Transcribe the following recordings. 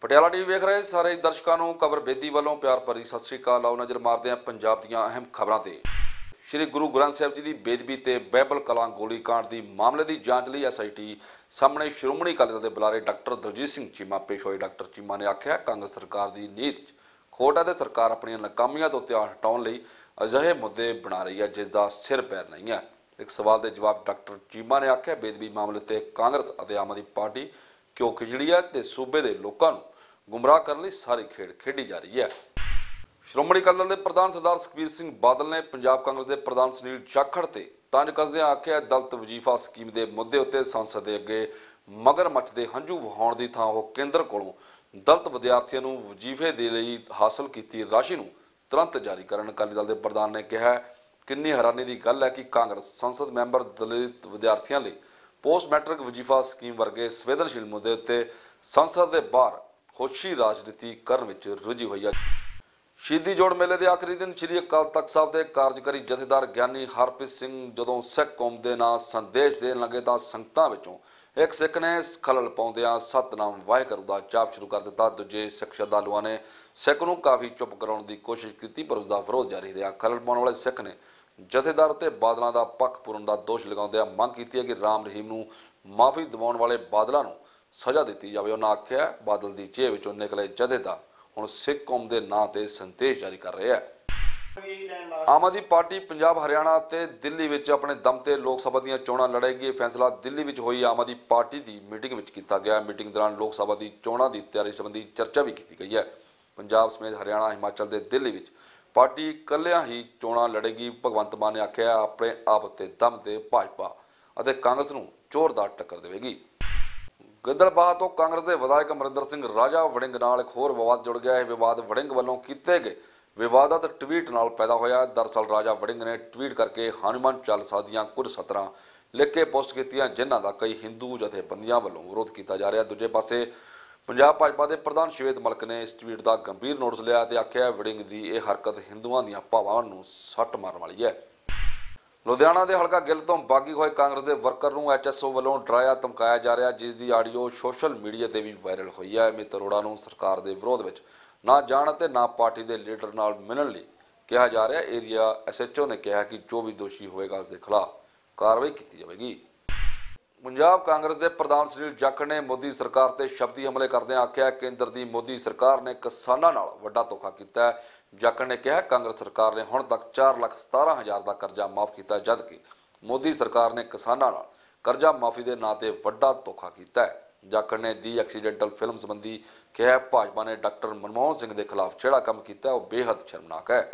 Patiala TV ਵੇਖ ਰਹੇ ਸਾਰੇ ਦਰਸ਼ਕਾਂ ਨੂੰ ਕਬਰ ਬੇਦੀ ਵੱਲੋਂ ਪਿਆਰ ਭਰੀ ਸਤਿ ਸ੍ਰੀ ਅਕਾਲ। ਆਓ ਨਜ਼ਰ ਮਾਰਦੇ ਹਾਂ ਪੰਜਾਬ ਦੀਆਂ ਅਹਿਮ ਖਬਰਾਂ ਤੇ। ਸ਼੍ਰੀ ਗੁਰੂ ਗ੍ਰੰਥ ਸਾਹਿਬ ਜੀ ਦੀ ਬੇਦਬੀ ਤੇ ਬਾਈਬਲ ਕਲਾਂ ਗੋਲੀकांड ਦੀ ਮਾਮਲੇ ਦੀ ਜਾਂਚ ਲਈ ਐਸਆਈਟੀ ਸਾਹਮਣੇ ਸ਼੍ਰੋਮਣੀ ਅਕਾਲੀ ਦਲ ਦੇ ਬੁਲਾਰੇ ਡਾਕਟਰ ਦਰਜੀਤ ਸਿੰਘ ਚੀਮਾ ਪੇਸ਼ ਹੋਏ। ਡਾਕਟਰ ਚੀਮਾ ਨੇ ਆਖਿਆ, ਕਾਂਗਰਸ ਸਰਕਾਰ ਦੀ ਨੀਤ ਖੋਟ ਹੈ ਤੇ ਸਰਕਾਰ ਆਪਣੀਆਂ ਨਾਕਾਮੀਆਂ ਤੋਂ ਧਿਆਨ ਹਟਾਉਣ ਲਈ ਅਜਿਹੇ ਮੁੱਦੇ ਬਣਾ ਰਹੀ ਹੈ ਜਿਸ ਦਾ ਸਿਰ ਪੈਰ ਨਹੀਂ ਹੈ। ਇੱਕ ਸਵਾਲ ਦੇ ਜਵਾਬ ਡਾਕਟਰ ਚੀਮਾ ਨੇ ਆਖਿਆ ਬੇਦਬੀ ਮਾਮਲੇ ਤੇ ਕਾਂਗਰਸ ਅਤੇ ਆਮ ਆਦਮੀ ਪਾਰਟੀ ਕਿਉਂ ਖਿਜੜੀ ਹੈ ਤੇ ਸੂਬੇ ਦੇ ਲੋਕਾਂ ਨੂੰ ਗੁੰਮਰਾਹ ਕਰਨ ਲਈ ਸਾਰੀ ਖੇਡ ਖੇਡੀ ਜਾ ਰਹੀ ਹੈ। ਸ਼੍ਰੋਮਣੀ ਅਕਾਲੀ ਦਲ ਦੇ ਪ੍ਰਧਾਨ ਸਰਦਾਰ ਸੁਖਬੀਰ ਸਿੰਘ ਬਾਦਲ ਨੇ ਪੰਜਾਬ ਕਾਂਗਰਸ ਦੇ ਪ੍ਰਧਾਨ ਸੁਨੀਲ ਜਾਖੜ ਤੇ ਤੰਜ ਕੱਸਦਿਆਂ ਆਖਿਆ, ਦਲਤ ਵਜੀਫਾ ਸਕੀਮ ਦੇ ਮੁੱਦੇ ਉੱਤੇ ਸੰਸਦ ਦੇ ਅੱਗੇ ਮਗਰ ਮੱਚਦੇ ਹੰਝੂ ਵਹਾਉਣ ਦੀ ਥਾਂ ਉਹ ਕੇਂਦਰ ਕੋਲੋਂ ਦਲਤ ਵਿਦਿਆਰਥੀਆਂ ਨੂੰ ਵਜੀਫੇ ਦੇ ਲਈ ਹਾਸਲ ਕੀਤੀ ਰਾਸ਼ੀ ਨੂੰ ਤੁਰੰਤ ਜਾਰੀ ਕਰਨ ਅਕਾਲੀ ਦਲ ਦੇ ਪ੍ਰਧਾਨ ਨੇ ਕਿਹਾ ਕਿੰਨੀ ਹੈਰਾਨੀ ਦੀ ਗੱਲ ਹੈ ਕਿ ਕਾਂਗਰਸ ਸੰਸਦ ਮੈਂਬਰ ਦਲਿਤ ਵਿਦਿਆਰਥੀਆਂ ਲਈ ਪੋਸਟ ਮੈਟ੍ਰਿਕ ਵਜੀਫਾ ਸਕੀਮ ਵਰਗੇ ਸੰਵੇਦਨਸ਼ੀਲ ਮੁੱਦੇ ਉੱਤੇ ਸੰਸਦ ਦੇ ਬਾਹਰ ਹੋਸ਼ੀ ਰਾਜਨੀਤੀ ਕਰਨ ਵਿੱਚ ਰੁੱਝੀ ਹੋਈ ਹੈ। ਸ਼ਹੀਦੀ ਜੋੜ ਮੇਲੇ ਦੇ ਆਖਰੀ ਦਿਨ ਸ੍ਰੀ ਅਕਾਲ ਤਖਤ ਸਾਹਿਬ ਦੇ ਕਾਰਜਕਾਰੀ ਜਥੇਦਾਰ ਗਿਆਨੀ ਹਰਪ੍ਰੀਤ ਸਿੰਘ ਜਦੋਂ ਸਿੱਖ ਕੌਮ ਦੇ ਨਾਂ ਸੰਦੇਸ਼ ਦੇਣ ਲੱਗੇ ਤਾਂ ਸੰਗਤਾਂ ਵਿੱਚੋਂ ਇੱਕ ਸਿੱਖ ਨੇ ਖਲਲ ਪਾਉਂਦਿਆਂ ਸਤਨਾਮ ਵਾਹਿਗੁਰੂ ਦਾ ਜਾਪ ਸ਼ੁਰੂ ਕਰ ਦਿੱਤਾ। ਦੂਜੇ ਸਿੱਖ ਸ਼ਰਧਾਲੂਆਂ ਨੇ ਸਿੱਖ ਨੂੰ ਕਾਫੀ ਚੁੱਪ ਕਰਾਉਣ ਦੀ ਕੋਸ਼ਿਸ਼ ਕੀਤੀ, ਪਰ ਉਸ ਦਾ ਵਿਰੋਧ ਜਾਰੀ ਰਿਹਾ। ਖਲਲ ਪਾਉਣ ਵਾਲੇ ਸਿੱਖ ਨੇ ਜਥੇਦਾਰ ਤੇ ਬਾਦਲਾਂ ਦਾ ਪੱਖ ਪੂਰਨ ਦਾ ਦੋਸ਼ ਲਗਾਉਂਦਿਆਂ ਮੰਗ ਕੀਤੀ ਹੈ ਕਿ ਰਾਮ ਰਹੀਮ ਨੂੰ ਮਾਫੀ ਦਿਵਾਉਣ ਵਾਲੇ ਬਾਦਲਾਂ ਨੂੰ ਸਜ਼ਾ ਦਿੱਤੀ ਜਾਵੇ। ਉਹਨਾਂ ਆਖਿਆ, ਬਾਦਲ ਦੀ ਜੇਬ ਵਿੱਚੋਂ ਨਿਕਲੇ ਜਥੇਦਾਰ ਹੁਣ ਸਿੱਖ ਕੌਮ ਦੇ ਨਾਂ ਤੇ ਸੰਦੇਸ਼ ਜਾਰੀ ਕਰ ਰਿਹਾ ਹੈ। ਆਮ ਆਦਮੀ ਪਾਰਟੀ ਪੰਜਾਬ ਹਰਿਆਣਾ ਅਤੇ ਦਿੱਲੀ ਵਿੱਚ ਆਪਣੇ ਦਮ ਤੇ ਲੋਕ ਸਭਾ ਦੀਆਂ ਚੋਣਾਂ ਲੜੇਗੀ। ਇਹ ਫੈਸਲਾ ਦਿੱਲੀ ਵਿੱਚ ਹੋਈ ਆਮ ਆਦਮੀ ਪਾਰਟੀ ਦੀ ਮੀਟਿੰਗ ਵਿੱਚ ਕੀਤਾ ਗਿਆ। ਮੀਟਿੰਗ ਦੌਰਾਨ ਲੋਕ ਸਭਾ ਦੀ ਚੋਣਾਂ ਦੀ ਤਿਆਰੀ ਸੰਬੰਧੀ ਚਰਚਾ ਵੀ ਕੀਤੀ ਗਈ ਹੈ। ਪੰਜਾਬ ਸਮੇਤ ਹਰਿਆਣਾ, ਹਿਮਾਚਲ ਦੇ ਦਿੱਲੀ ਵਿੱਚ ਪਾਰਟੀ ਇਕੱਲਿਆਂ ਹੀ ਚੋਣਾਂ ਲੜੇਗੀ। ਭਗਵੰਤ ਮਾਨ ਨੇ ਆਖਿਆ, ਆਪਣੇ ਆਪ ਤੇ ਦਮ ਤੇ ਭਾਜਪਾ ਅਤੇ ਕਾਂਗਰਸ ਨੂੰ ਜ਼ੋਰਦਾਰ ਟੱਕਰ ਦੇਵੇਗੀ। ਗਿੱਦੜਬਾਹਾ ਤੋਂ ਕਾਂਗਰਸ ਦੇ ਵਿਧਾਇਕ ਅਮਰਿੰਦਰ ਸਿੰਘ ਰਾਜਾ ਵੜਿੰਗ ਨਾਲ ਇੱਕ ਹੋਰ ਵਿਵਾਦ ਜੁੜ ਗਿਆ। ਇਹ ਵਿਵਾਦ ਵੜਿੰਗ ਵੱਲੋਂ ਕੀਤੇ ਗਏ ਵਿਵਾਦਤ ਟਵੀਟ ਨਾਲ ਪੈਦਾ ਹੋਇਆ। ਦਰਸਲ ਰਾਜਾ ਵੜਿੰਗ ਨੇ ਟਵੀਟ ਕਰਕੇ ਹਨੂਮਾਨ ਚਾਲੀਸਾ ਦੀਆਂ ਕੁਝ ਸਤਰਾਂ ਲਿਖ ਕੇ ਪੋਸਟ ਕੀਤੀਆਂ, ਜਿਨ੍ਹਾਂ ਦਾ ਕਈ ਹਿੰਦੂ ਜਥੇਬੰਦੀਆਂ ਵੱਲੋਂ ਵਿਰੋਧ ਕੀਤਾ ਜਾ ਰਿਹਾ। ਦੂਜੇ ਪਾਸੇ, ਪੰਜਾਬ ਭਾਜਪਾ ਦੇ ਪ੍ਰਧਾਨ ਸ਼ਵੇਤ ਮਲਕ ਨੇ ਇਸ ਟਵੀਟ ਦਾ ਗੰਭੀਰ ਨੋਟਿਸ ਲਿਆ ਤੇ ਆਖਿਆ, ਵੜਿੰਗ ਦੀ ਇਹ ਹਰਕਤ ਹਿੰਦੂਆਂ ਦੀਆਂ ਭਾਵਾਂ ਨੂੰ ਸੱਟ ਮਾਰਨ ਵਾਲੀ ਹੈ। ਲੁਧਿਆਣਾ ਦੇ ਹਲਕਾ ਗਿੱਲ ਤੋਂ ਬਾਗੀ ਹੋਏ ਕਾਂਗਰਸ ਦੇ ਵਰਕਰ ਨੂੰ ਐਚਐਸਓ ਵੱਲੋਂ ਡਰਾਇਆ, ਧਮਕਾਇਆ ਜਾ ਰਿਹਾ, ਜਿਸ ਦੀ ਆਡੀਓ ਸੋਸ਼ਲ ਮੀਡੀਆ ਤੇ ਵੀ ਵਾਇਰਲ ਹੋਈ ਹੈ। ਅਮਿਤ ਅਰੋੜਾ ਨੂੰ ਸਰਕਾਰ ਦੇ ਵਿਰੋਧ ਵਿੱਚ ਨਾ ਜਾਣ ਅਤੇ ਨਾ ਪਾਰਟੀ ਦੇ ਲੀਡਰ ਨਾਲ ਮਿਲਣ ਲਈ ਕਿਹਾ ਜਾ ਰਿਹਾ ਏਰੀਆ ਐਸਐਚਓ ਨੇ ਕਿਹਾ ਕਿ ਜੋ ਵੀ ਦੋਸ਼ੀ ਹੋਵੇਗਾ, ਉਸ ਦੇ ਖਿਲਾਫ ਕਾਰਵਾਈ ਕੀਤੀ ਜਾਵੇਗੀ। ਪੰਜਾਬ ਕਾਂਗਰਸ ਦੇ ਪ੍ਰਧਾਨ ਸੁਨੀਲ ਜਾਖੜ ਨੇ ਮੋਦੀ ਸਰਕਾਰ ਤੇ ਸ਼ਬਦੀ ਹਮਲੇ ਕਰਦਿਆਂ ਆਖਿਆ, ਕੇਂਦਰ ਦੀ ਮੋਦੀ ਸਰਕਾਰ ਨੇ ਕਿਸਾਨਾਂ ਨਾਲ ਵੱਡਾ ਧੋਖਾ ਕੀਤਾ ਹੈ। ਜਾਖੜ ਨੇ ਕਿਹਾ, ਕਾਂਗਰਸ ਸਰਕਾਰ ਨੇ ਹੁਣ ਤੱਕ 4 ਲੱਖ 17 ਹਜ਼ਾਰ ਦਾ ਕਰਜ਼ਾ ਮਾਫ ਕੀਤਾ, ਜਦਕਿ ਮੋਦੀ ਸਰਕਾਰ ਨੇ ਕਿਸਾਨਾਂ ਨਾਲ ਕਰਜ਼ਾ ਮਾਫੀ ਦੇ ਨਾਂ ਤੇ ਵੱਡਾ ਧੋਖਾ ਕੀਤਾ ਹੈ। ਜਾਖੜ ਨੇ ਦੀ ਐਕਸੀਡੈਂਟਲ ਫਿਲਮ ਸੰਬੰਧੀ ਕਿਹਾ ਭਾਜਪਾ ਨੇ ਡਾਕਟਰ ਮਨਮੋਹਨ ਸਿੰਘ ਦੇ ਖਿਲਾਫ ਜਿਹੜਾ ਕੰਮ ਕੀਤਾ, ਉਹ ਬੇਹੱਦ ਸ਼ਰਮਨਾਕ ਹੈ।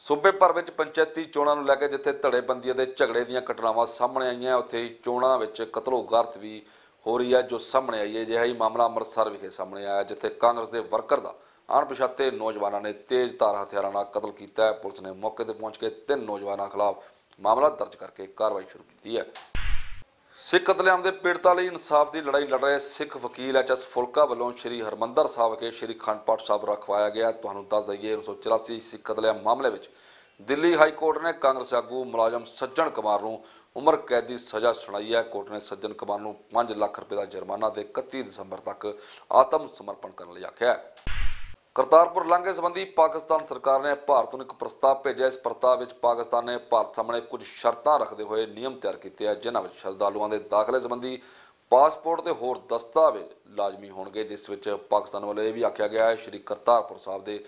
ਸੂਬੇ ਭਰ ਵਿੱਚ ਪੰਚਾਇਤੀ ਚੋਣਾਂ ਨੂੰ ਲੈ ਕੇ ਜਿੱਥੇ ਧੜੇਬੰਦੀਆਂ ਅਤੇ ਝਗੜੇ ਦੀਆਂ ਘਟਨਾਵਾਂ ਸਾਹਮਣੇ ਆਈਆਂ, ਉੱਥੇ ਹੀ ਚੋਣਾਂ ਵਿੱਚ ਕਤਲੋਗਾਰਤ ਵੀ ਹੋ ਰਹੀ ਹੈ, ਜੋ ਸਾਹਮਣੇ ਆਈ ਹੈ। ਅਜਿਹਾ ਹੀ ਮਾਮਲਾ ਅੰਮ੍ਰਿਤਸਰ ਵਿਖੇ ਸਾਹਮਣੇ ਆਇਆ ਜਿੱਥੇ ਕਾਂਗਰਸ ਦੇ ਵਰਕਰ ਦਾ ਅਣਪਛਾਤੇ ਨੌਜਵਾਨਾਂ ਨੇ ਤੇਜ਼ ਧਾਰ ਹਥਿਆਰਾਂ ਨਾਲ ਕਤਲ ਕੀਤਾ ਹੈ। ਪੁਲਿਸ ਨੇ ਮੌਕੇ ਤੇ ਪਹੁੰਚ ਕੇ ਤਿੰਨ ਨੌਜਵਾਨਾਂ ਖਿਲਾਫ ਮਾਮਲਾ ਦਰਜ ਕਰਕੇ ਕਾਰਵਾਈ ਸ਼ੁਰੂ ਕੀਤੀ ਹੈ। ਸਿੱਖ ਕਤਲੇਆਮ ਦੇ ਪੀੜਤਾਂ ਲਈ ਇਨਸਾਫ ਦੀ ਲੜਾਈ ਲੜ ਰਹੇ ਸਿੱਖ ਵਕੀਲ ਐਚਐਸ ਫੁਲਕਾ ਵੱਲੋਂ ਸ੍ਰੀ ਹਰਮੰਦਰ ਸਾਹਿਬ ਕੇ ਸ੍ਰੀ ਖੰਡ ਪਾਠ ਸਾਹਿਬ ਰਖਵਾਇਆ ਗਿਆ। ਤੁਹਾਨੂੰ ਦੱਸ ਦਈਏ 1984 ਸਿੱਖ ਕਤਲੇਆਮ ਮਾਮਲੇ ਵਿੱਚ ਦਿੱਲੀ ਹਾਈ ਕੋਰਟ ਨੇ ਕਾਂਗਰਸ ਆਗੂ ਮੁਲਾਜ਼ਮ ਸੱਜਣ ਕੁਮਾਰ ਨੂੰ ਉਮਰ ਕੈਦ ਦੀ ਸਜ਼ਾ ਸੁਣਾਈ ਹੈ। ਕੋਰਟ ਨੇ ਸੱਜਣ ਕੁਮਾਰ ਨੂੰ 5 ਲੱਖ ਰੁਪਏ ਦਾ ਜੁਰਮਾਨਾ ਤੇ 31 ਦਸੰਬਰ ਤੱਕ ਆਤਮ ਸਮਰਪਣ ਕਰਨ ਲਈ ਆਖਿਆ ਹੈ। ਕਰਤਾਰਪੁਰ ਲਾਂਘੇ ਸੰਬੰਧੀ ਪਾਕਿਸਤਾਨ ਸਰਕਾਰ ਨੇ ਭਾਰਤ ਨੂੰ ਇੱਕ ਪ੍ਰਸਤਾਵ ਭੇਜਿਆ। ਇਸ ਪ੍ਰਸਤਾਵ ਵਿੱਚ ਪਾਕਿਸਤਾਨ ਨੇ ਭਾਰਤ ਸਾਹਮਣੇ ਕੁਝ ਸ਼ਰਤਾਂ ਰੱਖਦੇ ਹੋਏ ਨਿਯਮ ਤਿਆਰ ਕੀਤੇ ਆ, ਜਿਨ੍ਹਾਂ ਵਿੱਚ ਸ਼ਰਧਾਲੂਆਂ ਦੇ ਦਾਖਲੇ ਸੰਬੰਧੀ ਪਾਸਪੋਰਟ ਤੇ ਹੋਰ ਦਸਤਾਵੇਜ਼ ਲਾਜ਼ਮੀ ਹੋਣਗੇ, ਜਿਸ ਵਿੱਚ ਪਾਕਿਸਤਾਨ ਵੱਲੋਂ ਇਹ ਵੀ ਆਖਿਆ ਗਿਆ ਹੈ, ਸ਼੍ਰੀ ਕਰਤਾਰਪੁਰ ਸਾਹਿਬ ਦੇ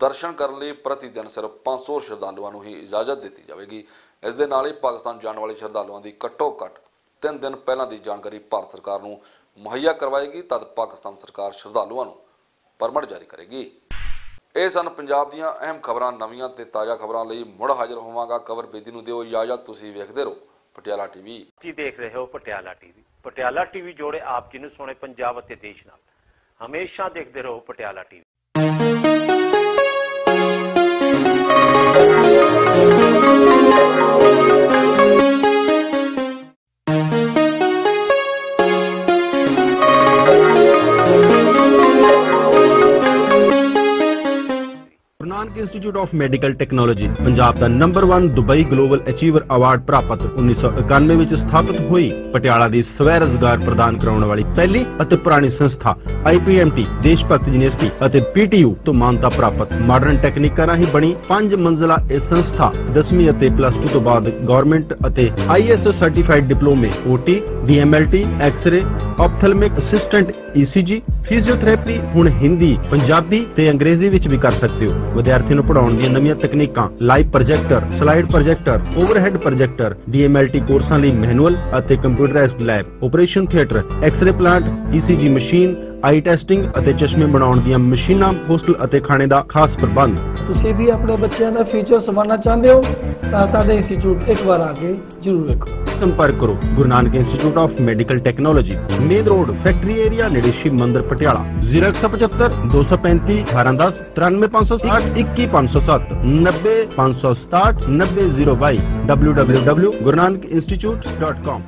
ਦਰਸ਼ਨ ਕਰਨ ਲਈ ਪ੍ਰਤੀ ਦਿਨ ਸਿਰਫ 500 ਸ਼ਰਧਾਲੂਆਂ ਨੂੰ ਹੀ ਇਜਾਜ਼ਤ ਦਿੱਤੀ ਜਾਵੇਗੀ। ਇਸ ਦੇ ਨਾਲ ਹੀ ਪਾਕਿਸਤਾਨ ਜਾਣ ਵਾਲੇ ਸ਼ਰਧਾਲੂਆਂ ਦੀ ਘੱਟੋ ਘੱਟ 3 ਦਿਨ ਪਹਿਲਾਂ ਦੀ ਜਾਣਕਾਰੀ ਭਾਰਤ ਸਰਕਾਰ ਨੂੰ ਮੁਹੱਈਆ ਕਰਵਾਏਗੀ। ਤਦ ਪਾਕਿਸਤਾਨ ਸਰਕਾਰ ਸ਼ਰਧਾਲੂਆਂ ਨੂੰ ਪਰਮਟ ਜਾਰੀ ਕਰੇਗੀ। ਇਹ ਸਨ ਪੰਜਾਬ ਦੀਆਂ ਅਹਿਮ ਖਬਰਾਂ। ਨਵੀਆਂ ਤੇ ਤਾਜ਼ਾ ਖਬਰਾਂ ਲਈ ਮੁੜ ਹਾਜ਼ਰ ਹੋਵਾਂਗਾ। ਕਵਰ ਬੇਦੀ ਨੂੰ ਦਿਓ ਇਜਾਜ਼ਤ। ਤੁਸੀਂ ਵੇਖਦੇ ਰਹੋ ਪਟਿਆਲਾ ਟੀਵੀ। ਤੁਸੀਂ ਦੇਖ ਰਹੇ ਹੋ ਪਟਿਆਲਾ ਟੀਵੀ? ਪਟਿਆਲਾ ਟੀਵੀ ਜੋੜੇ ਆਪ ਜੀ ਨੂੰ ਸੋਹਣੇ ਪੰਜਾਬ ਅਤੇ ਦੇਸ਼ ਨਾਲ। ਹਮੇਸ਼ਾ ਦੇਖਦੇ ਰਹੋ Patiala TV. Guru Nanak Institute of Medical Technology, Punjab the number 1 Dubai global achiever award ਪ੍ਰਾਪਤ 1991 ਵਿੱਚ ਸਥਾਪਿਤ ਹੋਈ। ਪਟਿਆਲਾ ਦੀ ਸਵੈ ਰੋਜ਼ਗਾਰ ਪ੍ਰਦਾਨ ਕਰਾਉਣ ਵਾਲੀ ਪਹਿਲੀ ਅਤੇ ਪੁਰਾਣੀ ਸੰਸਥਾ IPMT ਦੇਸ਼ ਭਗਤ ਯੂਨੀਵਰਸਿਟੀ ਅਤੇ PTU ਤੋਂ ਮਾਨਤਾ ਪ੍ਰਾਪਤ ਮਾਡਰਨ ਟੈਕਨੀਕਾਂ ਰਾਹੀਂ ਬਣੀ। ਪੰਜ ਮੰਜ਼ਲਾ ਇਹ ਸੰਸਥਾ 10ਵੀਂ ਅਤੇ ਪਲੱਸ 2 ਤੋਂ ਬਾਅਦ ਗਵਰਨਮੈਂਟ ਅਤੇ ISO ਸਰਟੀਫਾਈਡ ਡਿਪਲੋਮੇ OT DMLT x-ray ophthalmic assistant ECG physiotherapy ਹੁਣ ਹਿੰਦੀ, ਪੰਜਾਬੀ ਤੇ ਅੰਗਰੇਜ਼ੀ ਵਿੱਚ ਵੀ ਕਰ ਸਕਦੇ ਹੋ। ਵਿਦਿਆਰਥੀਆਂ ਨੂੰ ਪੜਾਉਣ ਦੀਆਂ ਨਵੀਆਂ ਤਕਨੀਕਾਂ live projector slide projector overhead projector DMLT ਕੋਰਸਾਂ ਲਈ ਮੈਨੂਅਲ ਅਤੇ computerised lab operation theatre x-ray plant ECG machine eye testing ਅਤੇ ਚਸ਼ਮੇ ਬਣਾਉਣ ਦੀਆਂ ਮਸ਼ੀਨਾਂ ਹੋਸਟਲ ਅਤੇ ਖਾਣੇ ਦਾ ਖਾਸ ਪ੍ਰਬੰਧ। ਤੁਸੀਂ ਵੀ ਆਪਣੇ ਬੱਚਿਆਂ ਦਾ ਫਿਊਚਰ ਸੰਵਾਰਨਾ ਚਾਹੁੰਦੇ ਹੋ, ਤਾਂ ਸਾਡੇ ਇੰਸਟੀਚਿਊਟ ਇੱਕ ਵਾਰ ਆ ਕੇ ਜ਼ਰੂਰ ਵੇਖੋ। ਸੰਪਰਕ ਕਰੋ। Guru Nanak institute of medical technology main road factory area ਨੇੜੇ ਸ਼ਿਵ ਮੰਦਿਰ ਪਟਿਆਲਾ। 0175 235 1810 93560 21507 90567 90022 www.gurunaninstitute.com